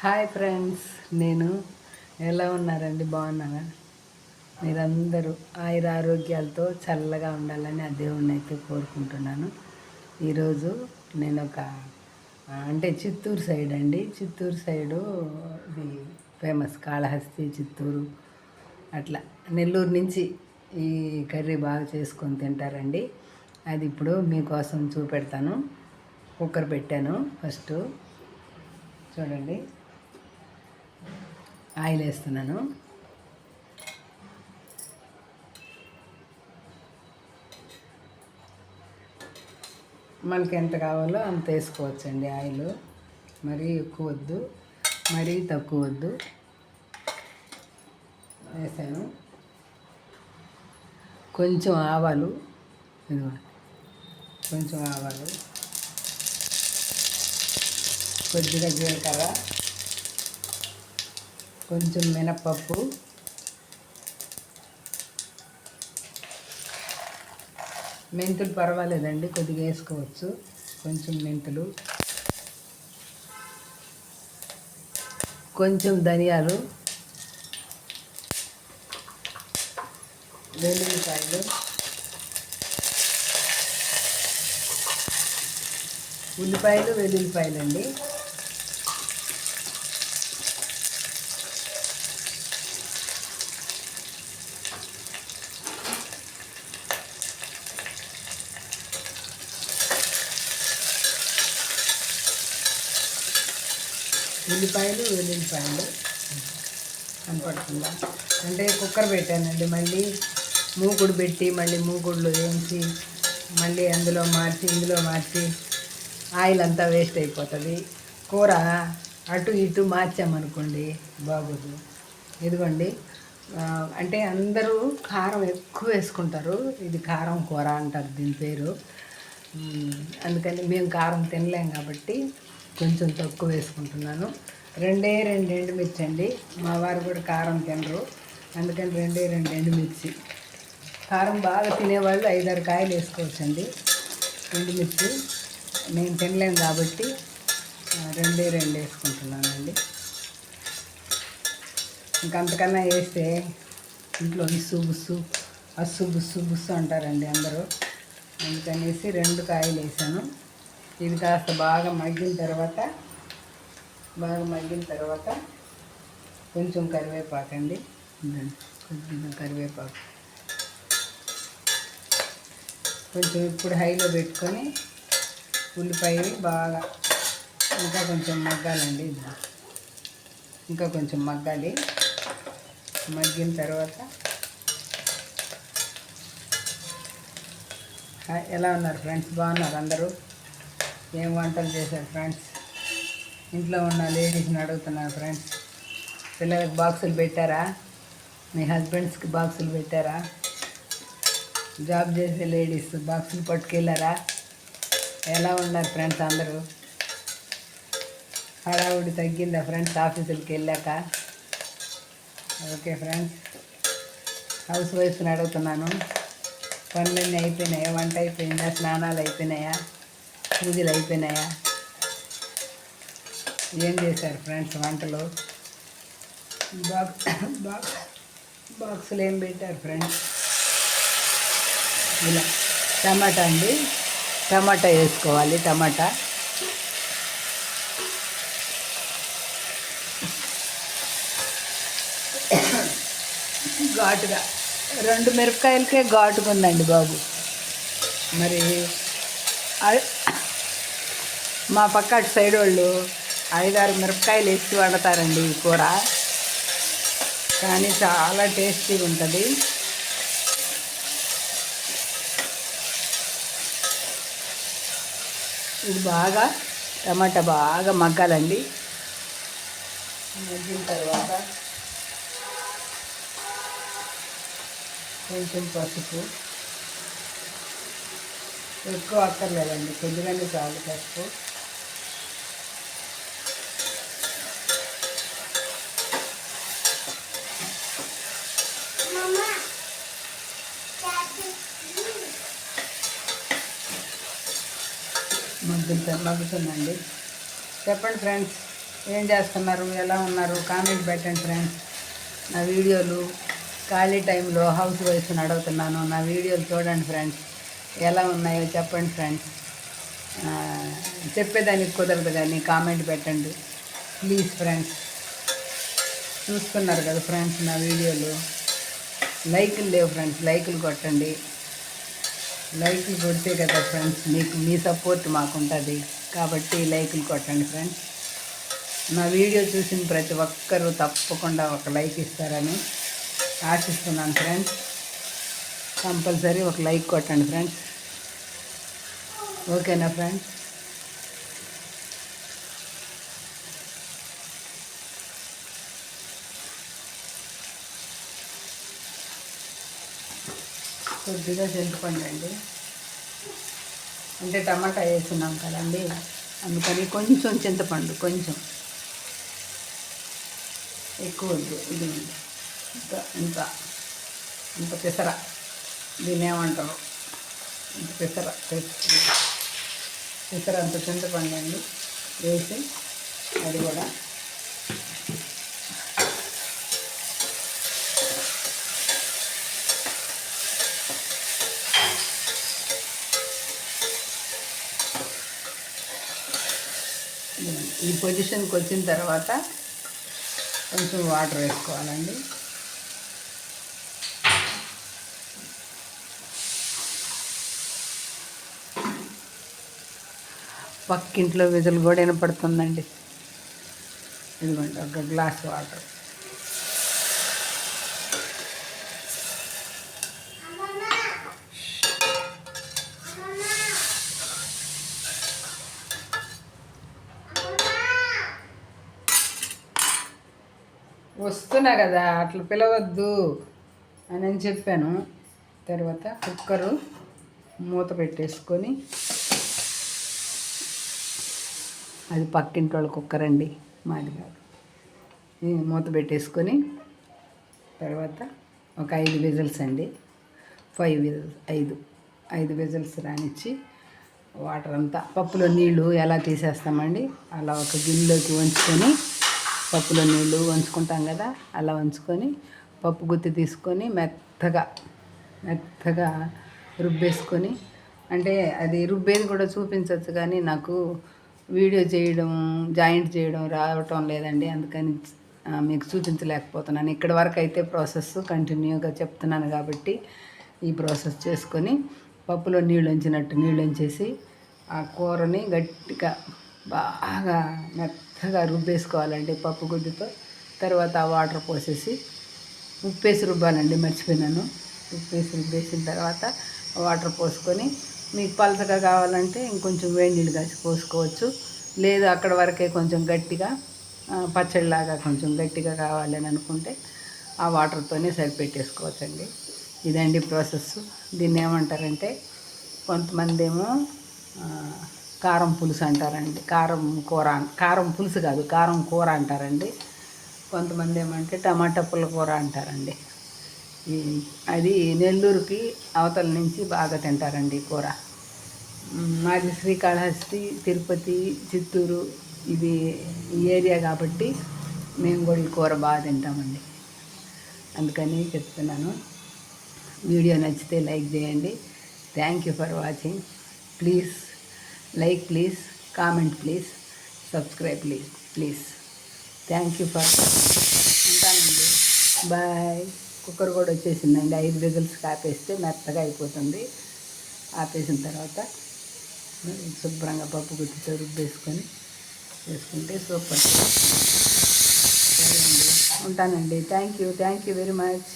Hi friends నేను ఎలా ఉన్నారండి? బాగున్నారా? మీరందరూ ఆయుర ఆరోగ్యాలతో చల్లగా ఉండాలని ఆ దేవుణ్ణి అయితే కోరుకుంటున్నాను. ఈరోజు నేను ఒక అంటే చిత్తూరు సైడ్ అండి. చిత్తూరు సైడు ఇది ఫేమస్ కాళహస్తి చిత్తూరు అట్లా నెల్లూరు నుంచి ఈ కర్రీ బాగా చేసుకొని తింటారండి. అది ఇప్పుడు మీకోసం చూపెడతాను. కుక్కర్ పెట్టాను ఫస్ట్. చూడండి. ఆయిల్ వేస్తున్నాను మనకి ఎంత కావాలో అంత వేసుకోవచ్చండి ఆయిల్. మరీ ఎక్కువ వద్దు మరీ తక్కువ వద్దు. వేసాను. కొంచెం ఆవాలు కొంచెం ఆవాలు. కొద్దిగా జీలకర్ర. కొంచెం మినప్పప్పు మెంతులు పర్వాలేదండి కొద్దిగా వేసుకోవచ్చు. కొంచెం మెంతులు. కొంచెం ధనియాలు. వెల్లుల్లిపాయలు. ఉల్లిపాయలు వెల్లుల్లిపాయలు అండి ఉల్లిపాయలు వెల్లుల్లిపాయలు. కనపడుతుందా? అంటే కుక్కర్ పెట్టానండి. మళ్ళీ మూకుడు పెట్టి మళ్ళీ మూకుడులో వేయించి మళ్ళీ అందులో మార్చి ఇందులో మార్చి ఆయిల్ అంతా వేస్ట్ అయిపోతుంది. కూర అటు ఇటు మార్చామనుకోండి బాగోదు. ఇదిగోండి అంటే అందరూ కారం ఎక్కువ వేసుకుంటారు. ఇది కారం కూర అంటారు దీని పేరు. అందుకని మేము కారం తినలేం కాబట్టి కొంచెం తక్కువ వేసుకుంటున్నాను. రెండే రెండు ఎండుమిర్చి అండి. మా వారు కూడా కారం తినరు. అందుకని రెండే రెండు ఎండుమిర్చి కారం బాగా తినేవాళ్ళు ఐదారు కాయలు వేసుకోవచ్చండి. ఎండుమిర్చి నేను తినలేను కాబట్టి రెండే రెండు వేసుకుంటున్నానండి. ఇంకంతకన్నా వేస్తే ఇంట్లో ఇస్సు బుస్సు అస్సు బుస్సు బుస్సు అంటారండి అందరూ. అందుకనేసి రెండు కాయలు వేసాను. ఇది కాస్త బాగా మగ్గిన తర్వాత బాగా మగ్గిన తర్వాత కొంచెం కరివేపాకు అండి. కొంచెం కరివేపాకు. కొంచెం ఇప్పుడు హైలో పెట్టుకొని ఉల్లిపాయ బాగా ఇంకా కొంచెం మగ్గాలండి ఇంకా కొంచెం మగ్గాలి. మగ్గిన తర్వాత ఎలా ఉన్నారు ఫ్రెండ్స్? బాగున్నారు అందరూ? ఏం వంటలు చేశారు ఫ్రెండ్స్ ఇంట్లో ఉన్న లేడీస్ని అడుగుతున్నారు ఫ్రెండ్స్ పిల్లలకు బాక్సులు పెట్టారా? మీ హస్బెండ్స్కి బాక్సులు పెట్టారా? జాబ్ చేసే లేడీస్ బాక్సులు పట్టుకెళ్ళారా? ఎలా ఉన్నారు ఫ్రెండ్స్ అందరూ? హడావుడి తగ్గిందా ఫ్రెండ్స్ ఆఫీసులకి వెళ్ళాక? ఓకే ఫ్రెండ్స్ హౌస్ వైఫ్ని అడుగుతున్నాను. పనులన్నీ అయిపోయినాయా? వంట అయిపోయిందా? స్నానాలు అయిపోయినాయా? పూజలు అయిపోయినాయా? ఏం చేశారు ఫ్రెండ్స్ వంటలు? బాక్స్ బాక్స్ బాక్సులు ఏం పెట్టారు ఫ్రెండ్స్? ఇలా. టమాటా అండి. టమాటా వేసుకోవాలి టమాటా. ఘాటుగా. రెండు మిరపకాయలకే ఘాటుగా ఉందండి బాబు. మరి మా పక్క అటు సైడ్ వాళ్ళు ఐదారు మిరపకాయలు వేసి వండుతారండి ఈ కూర. కానీ చాలా టేస్టీగా ఉంటుంది. ఇది బాగా టమాటా బాగా మగ్గాలండి. మగ్గిన తర్వాత కొంచెం పసుపు. ఎక్కువ అక్కర్లేదండి కొద్దిగానే చాలు పసుపు. మగ్గుతుందండి చెప్పండి ఫ్రెండ్స్ ఏం చేస్తున్నారు ఎలా ఉన్నారు కామెంట్ పెట్టండి ఫ్రెండ్స్. నా వీడియోలు ఖాళీ టైంలో హౌస్ వైఫ్ని అడుగుతున్నాను. నా వీడియోలు చూడండి ఫ్రెండ్స్ ఎలా ఉన్నాయో చెప్పండి ఫ్రెండ్స్. చెప్పేదానికి కుదరదు కానీ కామెంట్ పెట్టండి. ప్లీజ్ ఫ్రెండ్స్ చూస్తున్నారు కదా ఫ్రెండ్స్ నా వీడియోలు. లైకులు లేవు ఫ్రెండ్స్ లైకులు కొట్టండి. లైక్లు కొడితే కదా ఫ్రెండ్స్ మీకు మీ సపోర్ట్ మాకు ఉంటుంది కాబట్టి లైక్లు కొట్టండి ఫ్రెండ్స్. నా వీడియో చూసిన ప్రతి ఒక్కరూ తప్పకుండా ఒక లైక్ ఇస్తారని ఆశిస్తున్నాను ఫ్రెండ్స్. కంపల్సరీ ఒక లైక్ కొట్టండి ఫ్రెండ్స్. ఓకేనా ఫ్రెండ్స్? కొద్దిగా చింతపండు అండి అంటే టమాటా వేస్తున్నాం కదండి. అందుకని కొంచెం చింతపండు కొంచెం. ఎక్కువ వద్దు ఇది ఇంకా ఇంత ఇంత. పెసర. దీన్ని ఏమంటారు? ఇంత పెసర పెసర అంత చింతపండు అండి. వేసి అది కూడా ఈ పొజిషన్కి వచ్చిన తర్వాత కొంచెం వాటర్ వేసుకోవాలండి. పక్కింట్లో విజులు కూడా వినపడుతుందండి. ఇదిగోండి ఒక గ్లాస్ వాటర్. వస్తున్నా కదా అట్లా పిలవద్దు అని అని చెప్పాను. తర్వాత కుక్కరు మూత పెట్టేసుకొని అది పక్కింటి వాళ్ళ కుక్కర్ అండి మాది కాదు. మూత పెట్టేసుకొని తర్వాత ఒక ఐదు విజిల్స్ అండి ఫైవ్ విజిల్స్ ఐదు ఐదు విజిల్స్ రానిచ్చి వాటర్ అంతా పప్పులో నీళ్ళు ఎలా తీసేస్తామండి అలా ఒక గిన్నెలోకి వంచుకొని పప్పులో నీళ్ళు వంచుకుంటాం కదా అలా వంచుకొని పప్పు గుత్తి తీసుకొని మెత్తగా మెత్తగా రుబ్బేసుకొని అంటే అది రుబ్బేది కూడా చూపించవచ్చు కానీ నాకు వీడియో చేయడం జాయింట్ చేయడం రావటం లేదండి. అందుకని మీకు చూపించలేకపోతున్నాను. ఇక్కడ వరకు అయితే ప్రాసెస్ కంటిన్యూగా చెప్తున్నాను కాబట్టి ఈ ప్రాసెస్ చేసుకొని పప్పులో నీళ్ళు ఉంచినట్టు నీళ్ళు ఉంచేసి ఆ కూరని గట్టిగా బాగా మెత్త మెత్తగా రుబ్బేసుకోవాలండి పప్పు గుడ్డుతో. తర్వాత ఆ వాటర్ పోసేసి ఉప్పేసి రుబ్బాలండి మర్చిపోయినాను. ఉప్పేసి రుబ్బేసిన తర్వాత వాటర్ పోసుకొని మీకు పలసగా కావాలంటే ఇంకొంచెం వేడి నీళ్ళు కాసి పోసుకోవచ్చు. లేదు అక్కడ వరకే కొంచెం గట్టిగా పచ్చడిలాగా కొంచెం గట్టిగా కావాలి అని అనుకుంటే ఆ వాటర్తోనే సరిపెట్టేసుకోవచ్చండి. ఇదండి ప్రాసెస్. దీన్ని ఏమంటారంటే కొంతమంది ఏమో కారం పులుసు అంటారండి. కారం కూర కారం పులుసు కాదు కారం కూర అంటారండి. కొంతమంది ఏమంటే టమాటా పుల్ల కూర అంటారండి. ఈ- అది నెల్లూరుకి అవతల నుంచి బాగా తింటారండి కూర. మాది శ్రీకాళహస్తి తిరుపతి చిత్తూరు ఇది ఏరియా కాబట్టి మేము కూడా ఈ కూర బాగా తింటామండి. అందుకని చెప్తున్నాను. వీడియో నచ్చితే లైక్ చేయండి. Thank you for watching please like please comment please subscribe please please thank you for ఉంటానండి. బాయ్ కుక్కర్ కూడా వచ్చేసిందండి. ఐదు విజిల్స్కి ఆపేస్తే మెత్తగా అయిపోతుంది. ఆపేసిన తర్వాత శుభ్రంగా పప్పు గుత్తితో రుబ్బేసుకొని వేసుకుంటే సూపర్. సరే అండి ఉంటానండి. Thank you thank you very much